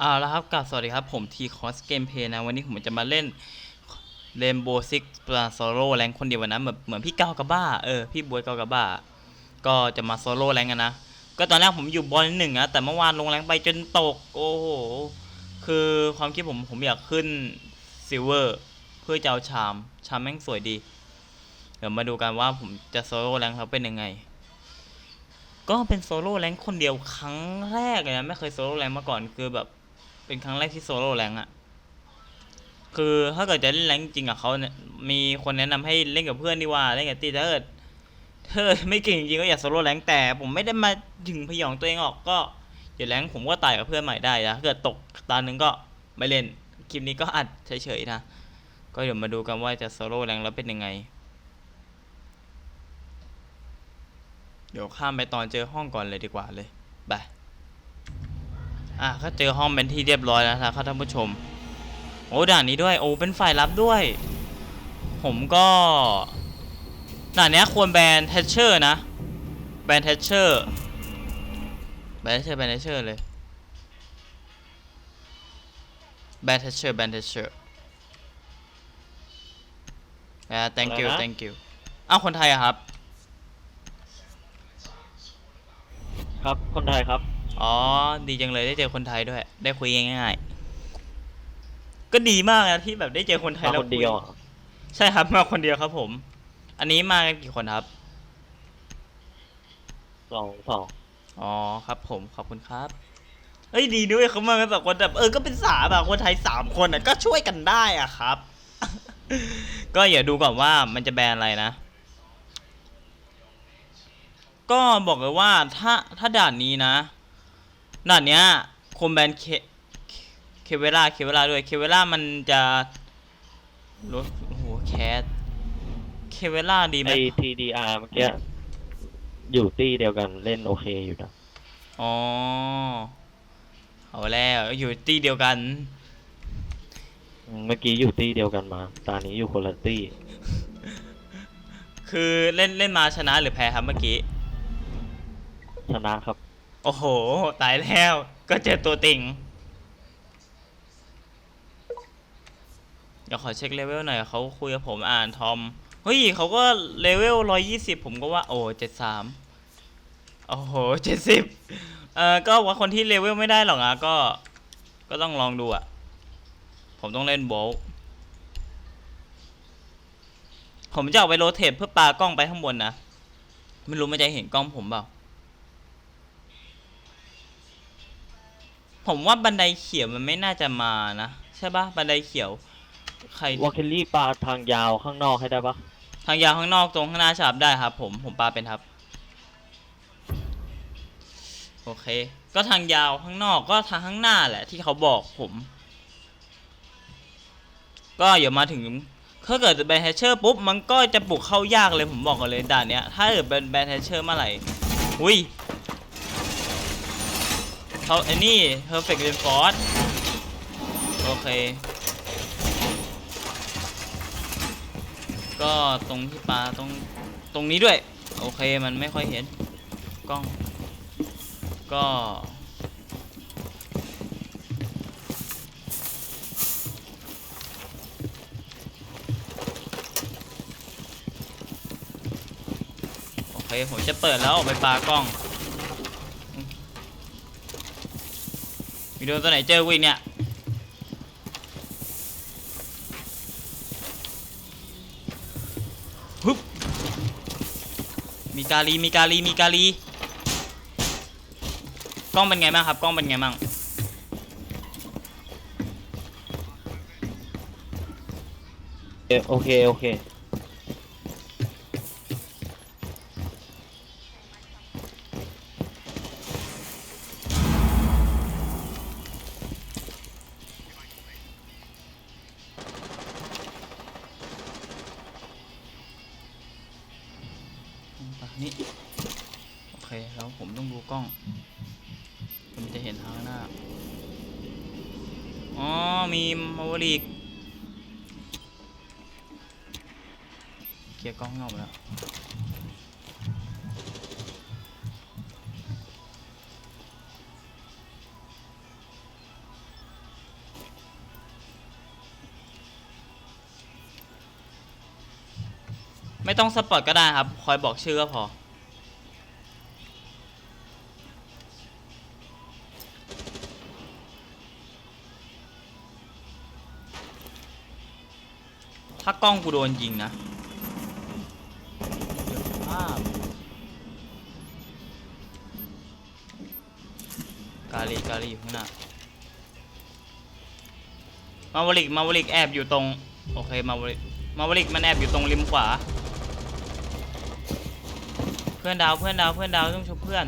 เอาละครับกับสวัสดีครับ ผมทีคอสเกมเพย์นะ วันนี้ผมจะมาเล่นเรนโบว์ซิกปลาโซโล่แรงคนเดียววันนะเหมือนเหมือนพี่เก้ากับบ้า เออ พี่บวยเก้ากับบ้า ก็จะมาโซโล่แรงกันนะ ก็ตอนแรกผมอยู่บอลหนึ่งนะแต่เมื่อวานลงแรงไปจนตก โอ้โห คือความคิดผมผมอยากขึ้นซิลเวอร์เพื่อจะเอาชาม ชามแม่งสวยดี เดี๋ยวมาดูกันว่าผมจะโซโล่แรงเขาเป็นยังไง ก็เป็นโซโล่แรงคนเดียวครั้งแรกเลยนะไม่เคยโซโล่แรงมาก่อนคือแบบ เป็นครั้งแรกที่โซโล่แรงอะคือถ้าเกิดจะเล่นแรงจริงอะเขาเนี่ยมีคนแนะนำให้เล่นกับเพื่อนดีกว่าเล่นกับตีถ้าเกิดเกิดไม่เก่งจริงก็อย่าโซโล่แรงแต่ผมไม่ได้มาถึงพยองตัวเองออกก็เดี๋ยวแรงผมก็ตายกับเพื่อนใหม่ได้นะถ้าเกิดตกตาหนึ่งก็ไม่เล่นคลิปนี้ก็อัดเฉยๆนะก็เดี๋ยวมาดูกันว่าจะโซโล่แรงแล้วเป็นยังไง เดี๋ยวข้ามไปตอนเจอห้องก่อนเลยดีกว่าเลยไป อะก็เจอห้องเป็นที่เรียบร้อยแล้วนะครับท่านผู้ชม โอ้ด่านนี้ด้วยโอ้เป็นฝ่ายรับด้วย ผมก็ด่านเนี้ยควรแบนแทชเชอร์นะแบนแทชเชอร์แบนแทชเชอร์แบนแทชเชอร์เลยแบนแทชเชอร์แบนแทชเชอร์อ่า thank you thank you อ้าวคนไทยอะครับ ครับคนไทยครับ อ๋อ ดีจังเลยได้เจอคนไทยด้วย ได้คุยง่ายๆ ก็ดีมากนะที่แบบได้เจอคนไทยมาแล้วคนเดียวคุยใช่ครับมาคนเดียวครับผม อันนี้มากันกี่คนครับ สองสองอ๋อครับผมขอบคุณครับเฮ้ยดีด้วยเขามากันสองคนแบบเออก็เป็นสามอะคนไทยสามคนอะก็ช่วยกันได้อะครับ ก็อย่าดูก่อนว่ามันจะแบนอะไรนะ ก็บอกเลยว่าถ้าถ้าด่านนี้นะ ด่านเนี้ยคมแบนเคเคเวล่าเคเวล่าด้วยเคเวล่ามันจะลดโอ้โหแคสเคเวล่าดีไหมไอทีดีอาร์เมื่อกี้อยู่ตี้เดียวกันเล่นโอเคอยู่นะอ๋อเอาแล้วอยู่ตีเดียวกันอืมเมื่อกี้อยู่ตี้เดียวกันมา ตอนนี้อยู่คนละตี้ คือเล่นเล่นมาชนะหรือแพ้ครับเมื่อกี้ ชนะครับ โอ้โห ตายแล้ว ก็เจอตัวติงเดี๋ยวขอเช็คเลเวลหน่อยเขาคุยกับผมอ่านทอม เฮ้ยเขาก็เลเวลร้อยยี่สิบผมก็ว่า โอ้เจ็ดสามโอ้โหเจ็ดสิบเอ่อก็ว่าคนที่เลเวลไม่ได้หรอกนะก็ ก็ต้องลองดูอะผมต้องเล่นโบล์ผมจะเอาไปโรเทตเพื่อปากล้องไปข้างบนนะ ไม่รู้มันจะเห็นกล้องผมเปล่า ผมว่าบันไดเขียวมันไม่น่าจะมานะ ใช่ปะบันไดเขียว ใครวอลเคลลี่ปลาทางยาวข้างนอกให้ได้ปะทางยาวข้างนอกตรงข้างหน้าฉาบได้ครับ ผมผมปาเป็นครับ โอเค ก็ทางยาวข้างนอกก็ทางข้างหน้าแหละ ที่เขาบอกผม ก็อย่ามาถึงถ้าเกิดแบนแฮชเชอร์ปุ๊บมันก็จะปลุกเข้ายากเลยผมบอกกันเลยด่านเนี้ยถ้าเกิดเป็นแบนแฮชเชอร์เมื่อไหร่อุ้ย เขาไอ้นี่ perfect reinforce โอเค ก็ตรงที่ปลาตรงตรงนี้ด้วย โอเคมันไม่ค่อยเห็นกล้อง ก็โอเคผมจะเปิดแล้วออกไปปลากล้อง วิดีโอตัวไหนเจอวินเนี่ยฮึบมีกาลีมีกาลีมีกาลีกล้องเป็นไงบ้างครับกล้องเป็นไงบ้างเอ่อโอเค โอเค ไม่ต้องสปอร์ตก็ได้ครับ คอยบอกชื่อก็พอ ถ้ากล้องกูโดนยิงนะภาพกาลีกาลีอยู่ข้างหน้ามาวลิกมาวลิกแอบอยู่ตรง โอเคมาวลิกมาวลิกมันแอบอยู่ตรงริมขวา พื่อนดาวเพื่อนดาวเพื่อนดาวต้องชุบเพื่อน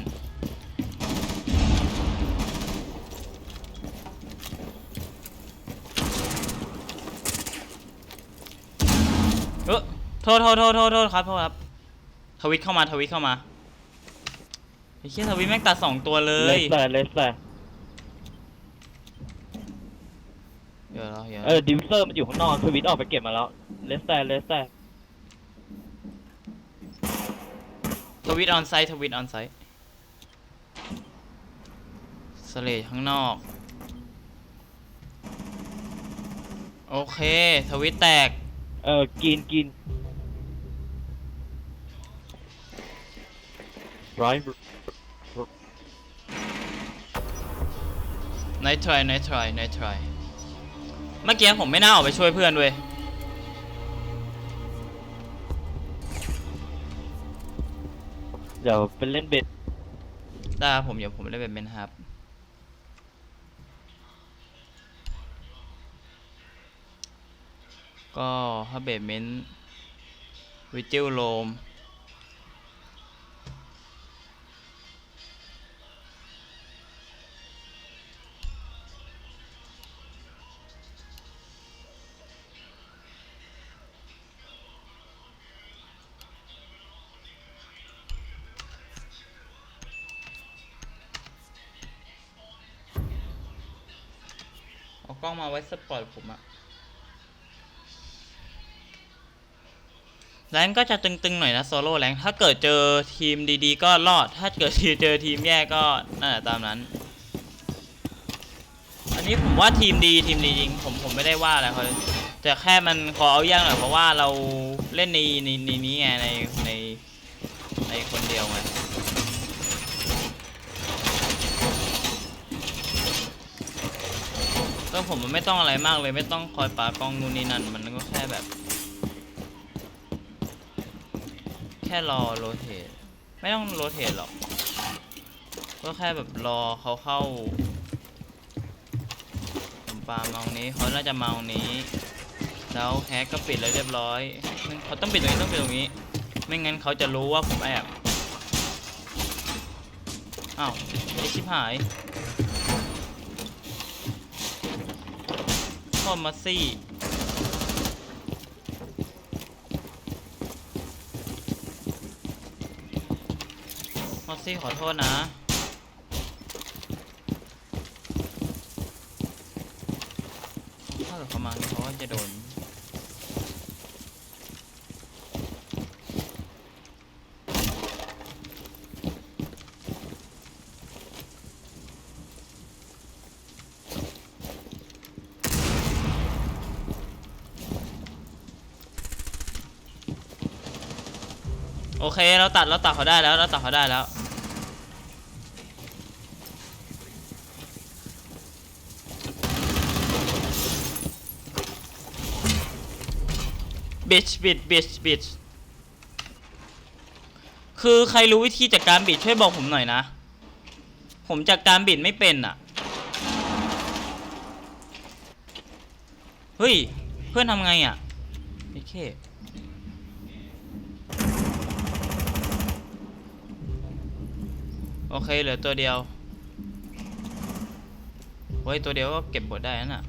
เออโทษโทษโทษโทษโทษครับโทษครับ ทวิตเข้ามาทวิตเข้ามาไอ้เชี่ยทวิตแม่งตัดสองตัวเลเลยสแต่เลสแต่เดี๋ยวรอเดี๋ยวรเออดิวเซอร์มันอยู่ข้างนอกทวิตออกไปเก็บมาแล้วเลสแต่เลสแต่ ทวิตออนไซต์ทวิตออนไซต์สเลดข้างนอก โอเค ทวิตแตก เออกินกินร้อย n i t try night try night try เมื่อกี้ผมไม่น่าออกไปช่วยเพื่อนเว้ย เดี๋ยวเป็นเล่นเบ็ดได้ครับผมเดี๋ยวผมเล่นเป็นเมนครับ ก็ถ้าเบดเมนวิจิลโลม เอาไว้สปอร์ตผมอะแรงก็จะตึงๆหน่อยนะโซโล่แรงถ้าเกิดเจอทีมดีๆ ก็รอด ถ้าเกิดเจอทีมแย่ก็นั่นแหละตามนั้น อันนี้ผมว่าทีมดีทีมดีจริงผมผมไม่ได้ว่าอะไรเขาแต่แค่มันขอเอาอย่างหน่อยเพราะว่าเราเล่นในในในนี้ไงในในในคนเดียวไง ก็ผมมันไม่ต้องอะไรมากเลย ไม่ต้องคอยปากล้องนู่นนี่นั่น มันก็แค่แบบ แค่รอโรเทตไม่ต้องโรเทตหรอก ก็แค่แบบรอเขาเข้าผมปาเมานี้เขาน่าจะเมานี้ แล้วแฮกก็ปิดแล้วเรียบร้อยเขาต้องปิดตรงนี้ต้องปิดตรงนี้ ไม่งั้นเขาจะรู้ว่าผมแอบอ้าวไอชิบหาย พ่อมาซี่มอสซี่ขอโทษนะ ถ้าเกิดเขามาเนี่ยเขาก็จะโดน เคเราตัดเราตัดเขาได้แล้วเราตัดเขาได้แล้ว บิชบิดบิชบิชคือใครรู้วิธีจัดการบิดช่วยบอกผมหน่อยนะ ผมจัดการบิดไม่เป็นอะ เฮ้ย เพื่อนทำไงอะโอเค โอเคเหลือตัวเดียวเฮ้ยตัวเดียวก็เก็บบทได้นั่นน่ะ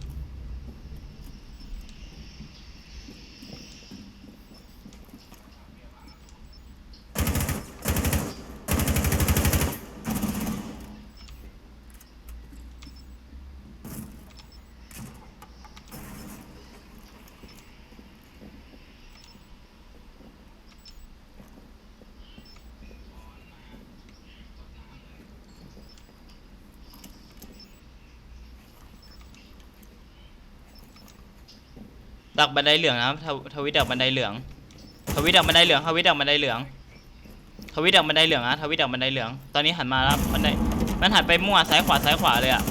ดักบันไดเหลืองนะทวทวิตดักบันไดเหลือง ทวิตดักบันไดเหลืองทวิตดักบันไดเหลือง ทวิตดักบันไดเหลืองอะทวิตดักบันไดเหลือง ตอนนี้หันมาแล้วบันไดมันหันไปมั่วซ้ายขวาซ้ายขวาเลยอะ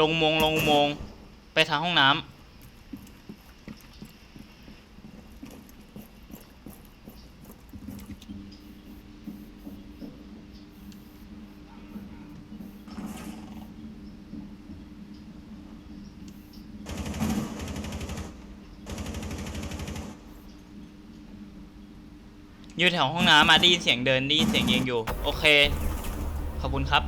ลงมงลงมงไปทางห้องน้ำ อยู่แถวห้องน้ำมาได้ยินเสียงเดินได้ยินเสียงยิงอยู่ โอเค ขอบคุณครับ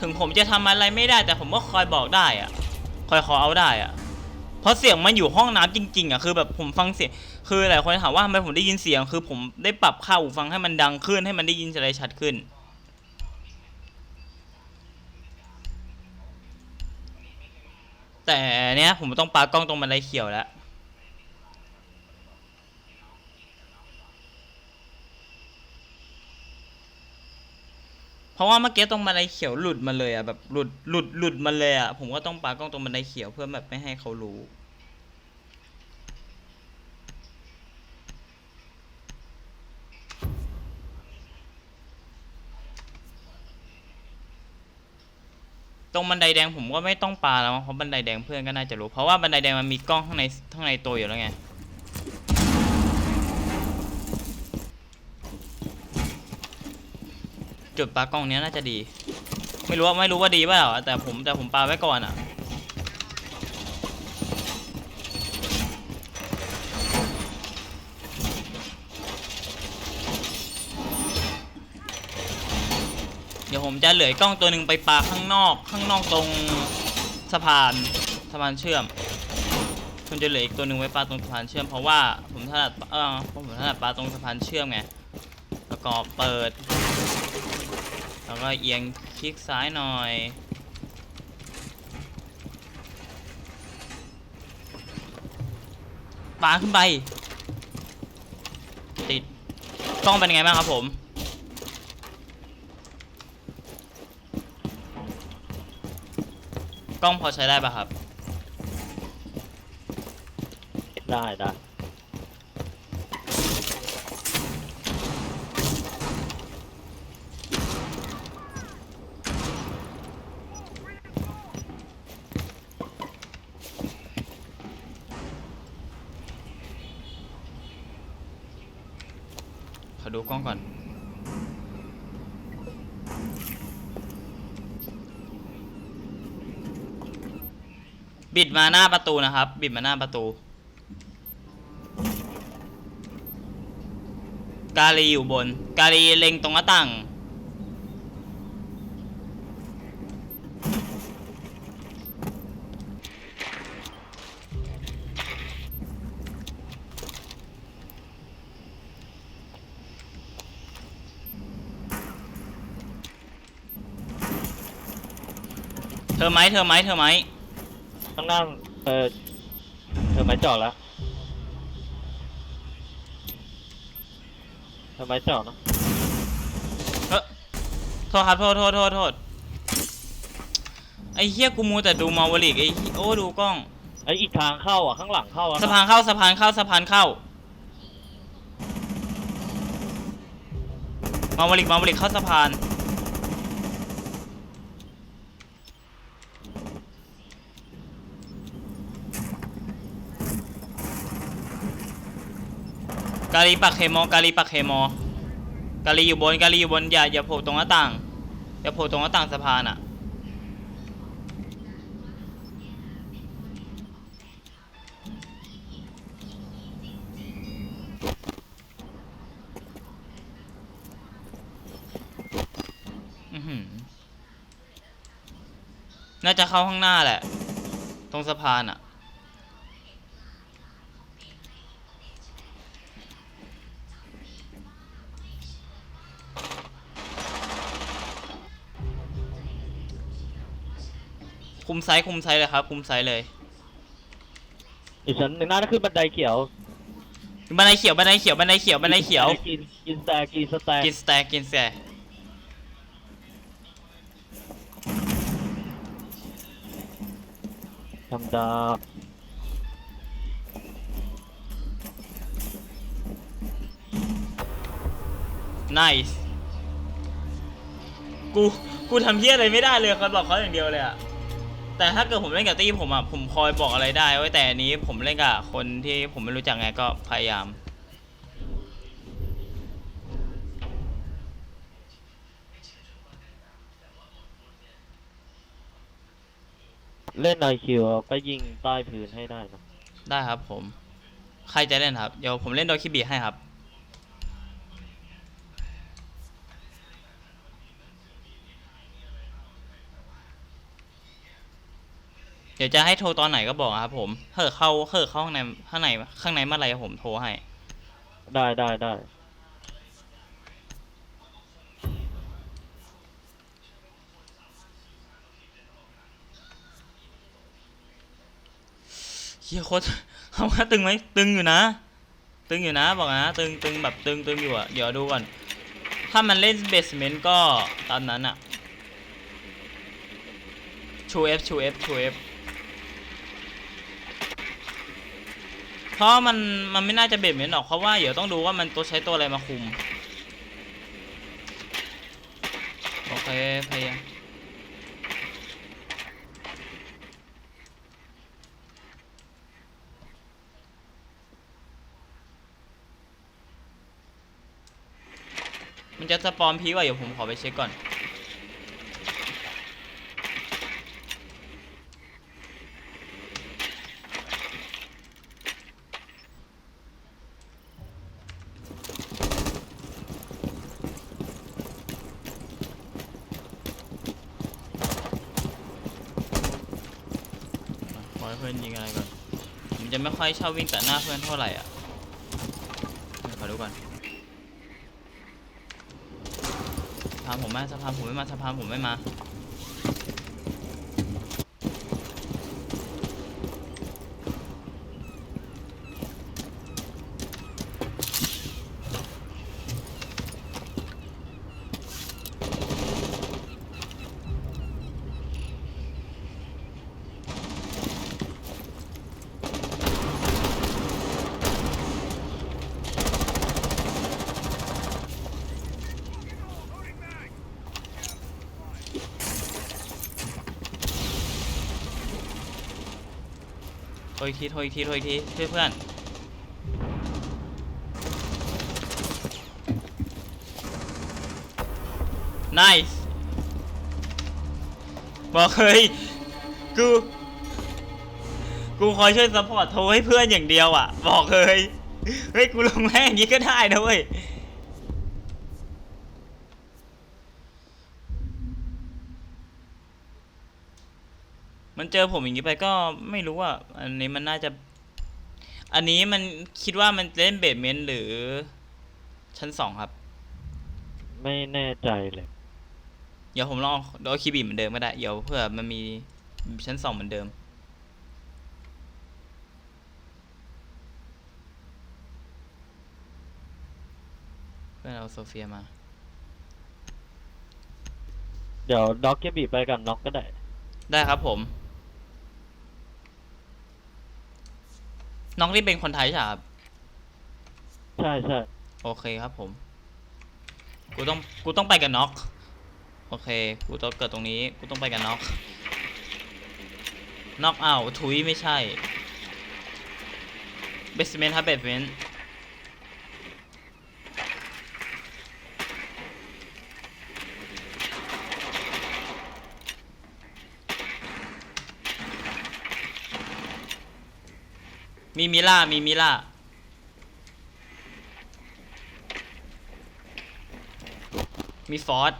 ถึงผมจะทำอะไรไม่ได้แต่ผมก็คอยบอกได้อะคอยขอเอาได้อะเพราะเสียงมันอยู่ห้องน้ำจริง ๆอะคือแบบผมฟังเสียงคือหลายคนถามว่าทำไมผมได้ยินเสียง คือผมได้ปรับค่าหูฟังให้มันดังขึ้นให้มันได้ยินอะไรชัดขึ้นแต่เนี้ยผมต้องปากล้องตรงบันไดเขียวแล้ว ราะว่าเมื่อกี้ตรงบันไดเขียวหลุดมาเลยอะแบบหลุดหลุดหลุดมาเลยอะผมก็ต้องปากล้องตรงบันไดเขียวเพื่อแบบไม่ให้เขารู้ตรงบันไดแดงผมก็ไม่ต้องปาแล้วเพราะบันไดแดงเพื่อนก็น่าจะรู้ เพราะว่าบันไดแดงมันมีกล้องข้างในข้างในตัวอยู่แล้วไง จุดปลากล้องเนี้ยน่าจะดี ไม่รู้ว่าไม่รู้ว่าดีเปล่าแต่ผมแต่ผมปลาไว้ก่อนอะเดี๋ยวผมจะเหลือกล้องตัวหนึ่งไปปลาข้างนอกข้างนอกตรงสะพานสะพานเชื่อมผมจะเหลืออีกตัวหนึ่งไว้ปลาตรงสะพานเชื่อมเพราะว่าผมถนัดเออเพราผมถนัดปลาตรงสะพานเชื่อมไงแล้วก็เปิด ก็เอียงคลิกซ้ายหน่อยปาขึ้นไป ติดกล้องเป็นไงบ้างครับผม กล้องพอใช้ได้ป่ะครับ ได้ได้ กล้องก่อน บิดมาหน้าประตูนะครับ บิดมาหน้าประตู กาลีอยู่บน กาลีเล็งตรงหน้าต่าง ธอไหมเธอไหมเธอไหมข้างล่างเออเธอไม้จอดแล้วเธอไม้จอดเนอะเออโทษครับโทษโทษโทษโทษไอ้เฮียกูมูแต่ดูมาวลิกไอ้เหี้ยโอ้ดูกล้องไอยอีกทางเข้าอะข้างหลังเข้าอะสะพานเข้าสะพานเข้าสะพานเข้ามาวลิกมาวลิกเข้าสะพาน กาลีปักเคมอกาลีปักเคมอกาลีอยู่บนกาลีอยู่บนอย่าอย่าโผล่ตรงหน้าต่างอย่าโผล่ตรงหน้าต่างสะพานอะอื้อหือน่าจะเข้าข้างหน้าแหละ ตรงสะพานอะ คุมไซส์คุมไซส์เลยครับคุมไซส์เลยอีกชั้นหนึ่งหน้านั่นคือบันไดเขียวบันไดเขียวบันไดเขียวบันไดเขียวบันไดเขียวกินกินสแตกกินสแตกกินสแต็กกินแสกทำดาบ nice กูกูทำเฮี้ยอะไรไม่ได้เลยคอยบอกเขาอย่างเดียวเลยอะ แต่ถ้าเกิดผมเล่นกับตี้ผมอะผมคอยบอกอะไรได้ไว้ยแต่อันนี้ผมเล่นกับคนที่ผมไม่รู้จักไงก็พยายาม เล่นไอคิวก็ยิงใต้พื้นให้ได้นะได้ครับผม ใครจะเล่นครับ เดี๋ยวผมเล่นโดยคิบีให้ครับ ดี๋ยวจะให้โทรตอนไหนก็บอกครับผมเฮ้อเข้าเฮ้อเข้าข้างในข้างในข้างในเมื่อไหรผมโทรให้ ได้ได้ได้เฮียโคตรเขาว่าตึงไหมตึงอยู่นะ ตึงอยู่นะบอกนะตึงตึงแบบตึงตึงอยู่อะเดี๋ยวดูก่อนถ้ามันเล่นเบสเมนต์ก็ตอนนั้นอะชูเอฟชูเอฟชูเอฟเพ ราะมันมันไม่น่าจะเบสเหมนต์หรอกเพราะว่าเดี๋ยวต้องดูว่ามันตัวใช้ตัวอะไรมาคุม โอเคพยายามมันจะสปอมพีกว่าเดี๋ยวผมขอไปเช็คก่อน พื่อนยิงอะไรก่อนผมจะไม่ค่อยชอบวิ่งแต่หน้าเพื่อนเท่าไหร่อะขอดูก่อนสะพานผมมาสะพานผมไม่มาสะพานผมไม่มา ทรอีกทีโทรอีกทีโทรอีกทีช่วยเพื่อน nice บอกเฮ้ยกูกูคอยช่วยซัพพอร์ตโทรให้เพื่อนอย่างเดียวอะ บอกเลยเฮ้ยกูลงแรงอย่างนี้ก็ได้นะเว้ย เจอผมอย่างนี้ไปก็ไม่รู้ว่า อันนี้มันน่าจะ อันนี้มันคิดว่ามันเล่นเบสเมนต์หรือ ชั้นสองครับ ไม่แน่ใจเลยเดี๋ยวผมลองเอาคีย์บีเหมือนเดิมก็ได้ เดี๋ยวเพื่อมันมีชั้นสองเหมือนเดิม เพื่อนเอาโซเฟียมา เดี๋ยวด็อกเกบีไปกับน็อกก็ได้ ได้ครับผม น้องนี่เป็นคนไทยใช่ไหมครับ ใช่ใช่โอเคครับผม กูต้อง กูต้องไปกับน็อก โอเค กูต้องเกิดตรงนี้ กูต้องไปกับน็อก น็อกเอาทุยไม่ใช่ เบสเมนต์ครับเบสเมนต์ มีมิล่ามีมิล่ามีฟอส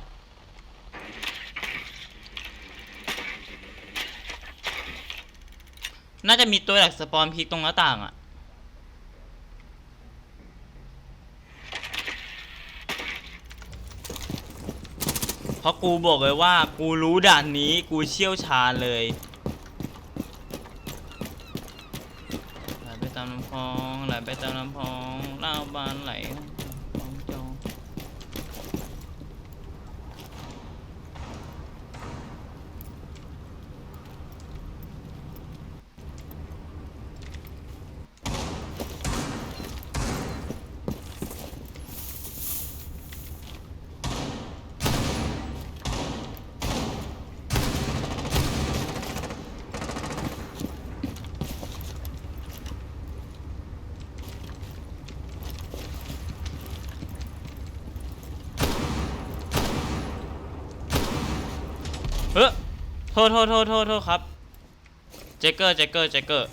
น่าจะมีตัวหลักสปอนพีคตรงหน้าต่างอะเพราะกูบอกเลยว่า กูรู้ด่านนี้กูเชี่ยวชาญเลยไหล พองไหลไปตามลำพองเล่าบานไหลของจอง เออ โทษโทษโทษโทษโทษครับ เจเกอร์เจเกอร์เจเกอร์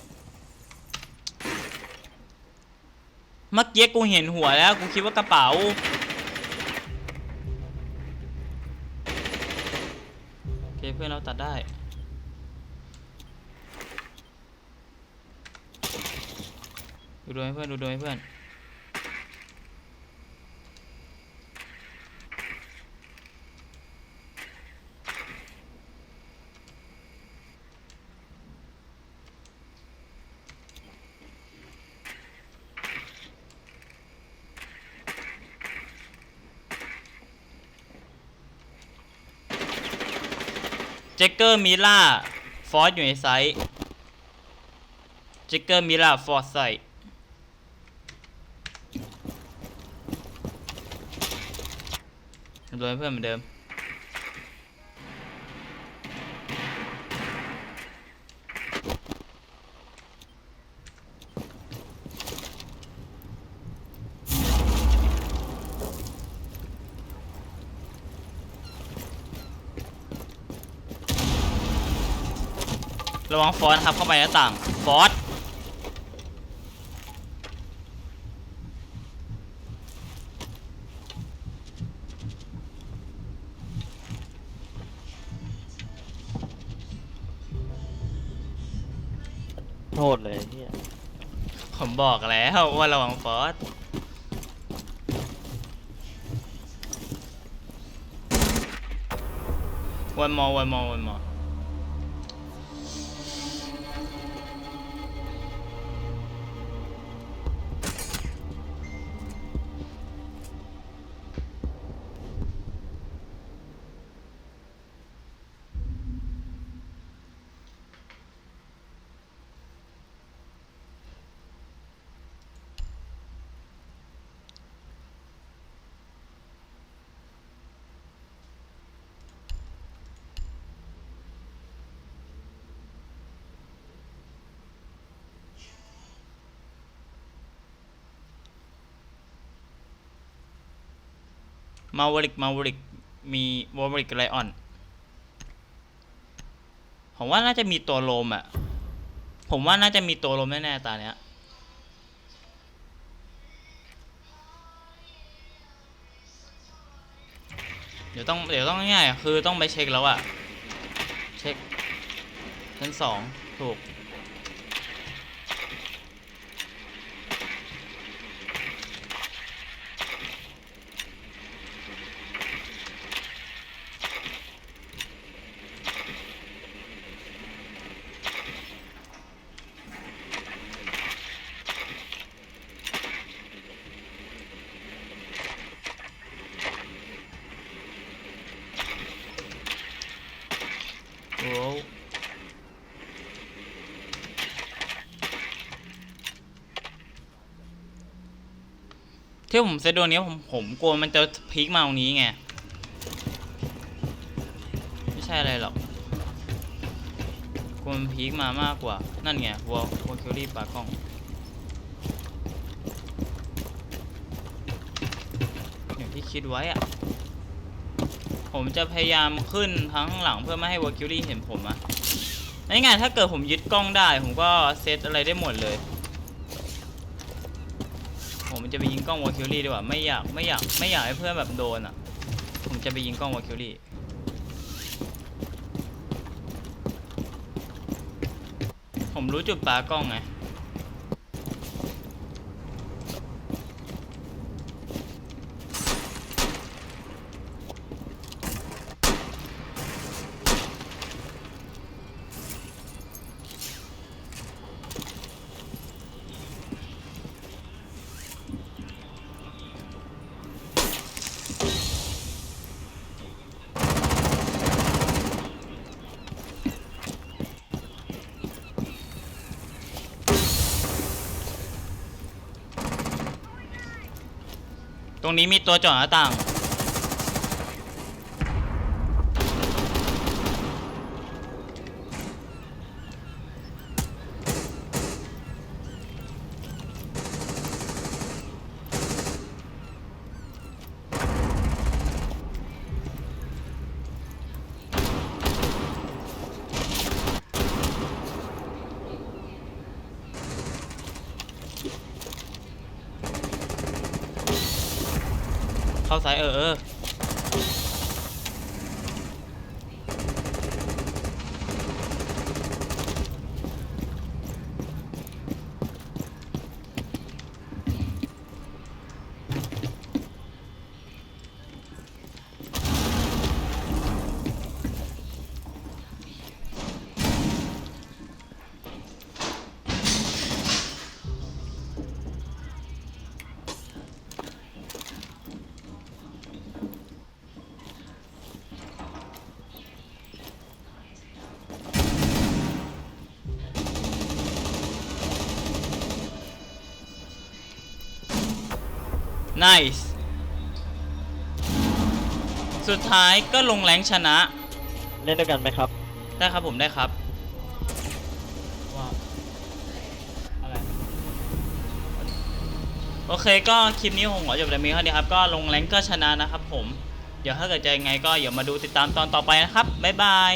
เมื่อกี้กูเห็นหัวแล้ว กูคิดว่ากระเป๋า โอเคเพื่อนเราตัดได้ดูดูให้เพื่อนดูดูให้เพื่อน เจกเกอร์มิล่าฟอร์สอยู่ในไซส์เจกเกอร์มิล่าฟอร์สไซส์โดยเพื่อนเหมือนเดิม ระวังฟอสครับเข้าไปหน้าต่างฟอสโทษเลยเนี่ยผมบอกแล้วว่าระวังฟอสวันมอวันมอวันมอ มาวริกมาวริกมีวอริกไลออนผมว่าน่าจะมีตัวโลมอะผมว่าน่าจะมีตัวโลมแน่ๆตาเนี้ย เดี๋ยวต้องเดี๋ยวต้องง่ายคือต้องไปเช็คแล้วอะเช็คชั้นสองถูก โอ้ ที่ผมเซตดวนี้ผมผมกลัวมันจะพลิกมาตรงนี้ไง ไม่ใช่อะไรหรอกกลัวมันพลิกมามากกว่า นั่นไงวัววัวคิวรี่ปากล้องอย่างที่คิดไว้อะผมจะพยายามขึ้นทั้งข้างหลังเพื่อไม่ให้วอคิวรี่เห็นผมอะง่ายๆถ้าเกิดผมยึดกล้องได้ ผมก็เซตอะไรได้หมดเลย ผมจะไปยิง กล้องวอลคิวรี่ดีกว่าไม่อยากไม่อยากไม่อยากให้เพื่อนแบบโดนอะ ผมจะไปยิงกล้องวอลคิวรี่ผมรู้จุดปลากล้องไง รงนี้มีตัวเจาะหน้าต่าง เข้าซ้ายเออเออ nice สุดท้ายก็ลงแรงชนะ เล่นด้วยกันไหมครับ ได้ครับผมได้ครับว้าวอะไรโอเคก็คลิปนี้ผมขอจบแต่เพียงเท่านี้ครับ ก็ลงแรงก็ชนะนะครับผม เดี๋ยวถ้าเกิดจะยังไงก็อย่ามาดูติดตามตอนต่อไปนะครับ บ๊ายบาย